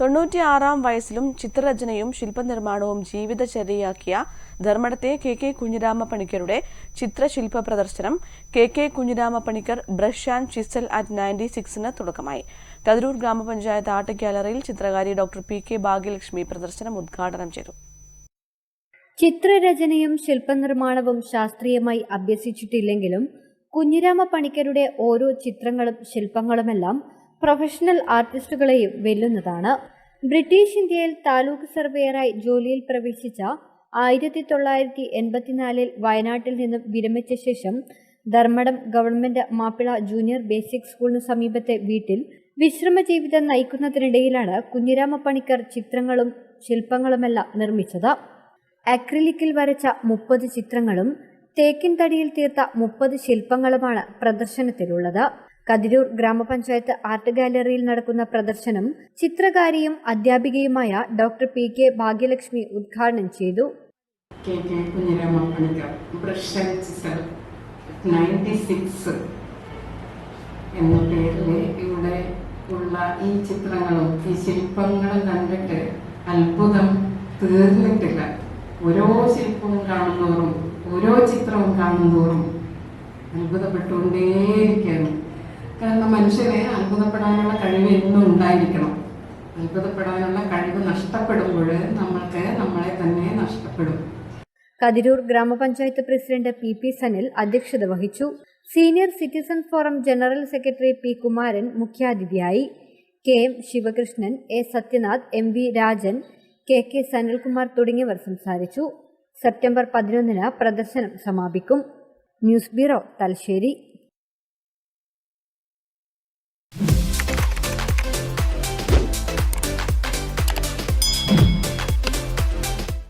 തൊണ്ണൂറ്റിയാറാം വയസ്സിലും ചിത്രരചനയും ശില്പനിർമ്മാണവും ജീവിതചര്യയാക്കിയ ധർമ്മടത്തെ K K Kunhirama പണിക്കരുടെ ചിത്രശില്പ പ്രദർശനം K K Kunhirama Panicker brush and chisel at ninety സിക്സിന് തുടക്കമായി. കതിരൂർ ഗ്രാമപഞ്ചായത്ത് ആർട്ട് ഗ്യാലറിയിൽ ചിത്രകാരി ഡോക്ടർ പി കെ ഭാഗ്യലക്ഷ്മി പ്രദർശനം ഉദ്ഘാടനം ചെയ്തു. ചിത്രരചനയും ശില്പനിർമ്മാണവും ശാസ്ത്രീയമായി അഭ്യസിച്ചിട്ടില്ലെങ്കിലും കുഞ്ഞിരാമ പണിക്കരുടെ ഓരോ ചിത്രങ്ങളും ശില്പങ്ങളുമെല്ലാം പ്രൊഫഷണൽ ആർട്ടിസ്റ്റുകളെയും വെല്ലുന്നതാണ്. ബ്രിട്ടീഷ് ഇന്ത്യയിൽ താലൂക്ക് സർവേയറായി ജോലിയിൽ പ്രവേശിച്ച ആയിരത്തി തൊള്ളായിരത്തി എൺപത്തിനാലിൽ വയനാട്ടിൽ നിന്നും വിരമിച്ച ശേഷം Dharmadam government Mappila junior basic സ്കൂളിന് സമീപത്തെ വീട്ടിൽ വിശ്രമ ജീവിതം നയിക്കുന്നതിനിടയിലാണ് കുഞ്ഞിരാമ പണിക്കർ ചിത്രങ്ങളും ശില്പങ്ങളുമെല്ലാം നിർമ്മിച്ചത്. അക്രിലിക്കിൽ വരച്ച മുപ്പത് ചിത്രങ്ങളും തേക്കിൻ തടിയിൽ തീർത്ത മുപ്പത് ശില്പങ്ങളുമാണ് പ്രദർശനത്തിലുള്ളത്. കതിരൂർ ഗ്രാമപഞ്ചായത്ത് ആർട്ട് ഗാലറിയിൽ നടക്കുന്ന പ്രദർശനം ചിത്രകാരിയും അധ്യാപികയുമായ ഡോക്ടർ പി കെ ഭാഗ്യലക്ഷ്മി ഉദ്ഘാടനം ചെയ്തു. K K Kunhirama Panicker chisel ninety six എന്ന പേരിൽ ഇവിടെ ഉള്ള ഈ ചിത്രങ്ങളും ഈ ശില്പങ്ങളും കണ്ടിട്ട് അത്ഭുതം തീർന്നിട്ടില്ല. ഓരോ ശില്പവും കാണുന്നോറും ഓരോ ചിത്രവും കാണുന്നോറും മനുഷ്യനെ അത്ഭുതപ്പെടാനുള്ള കഴിവ് എന്നും ഉണ്ടായിരിക്കണം. അത്ഭുതപ്പെടാനുള്ള കഴിവ് നഷ്ടപ്പെടുമ്പോൾ നമ്മൾക്ക് നമ്മളെ തന്നെ നഷ്ടപ്പെടും. കതിരൂർ ഗ്രാമപഞ്ചായത്ത് പ്രസിഡന്റ് പി പി സനിൽ അധ്യക്ഷത വഹിച്ചു. Senior citizen forum general secretary P Kumaran മുഖ്യാതിഥിയായി. K M Sivakrishnan A Sathyanath M V Rajan K K Sanilkumar തുടങ്ങിയവർ സംസാരിച്ചു. സെപ്റ്റംബർ പതിനൊന്നിന് പ്രദർശനം സമാപിക്കും. News bureau Thalassery.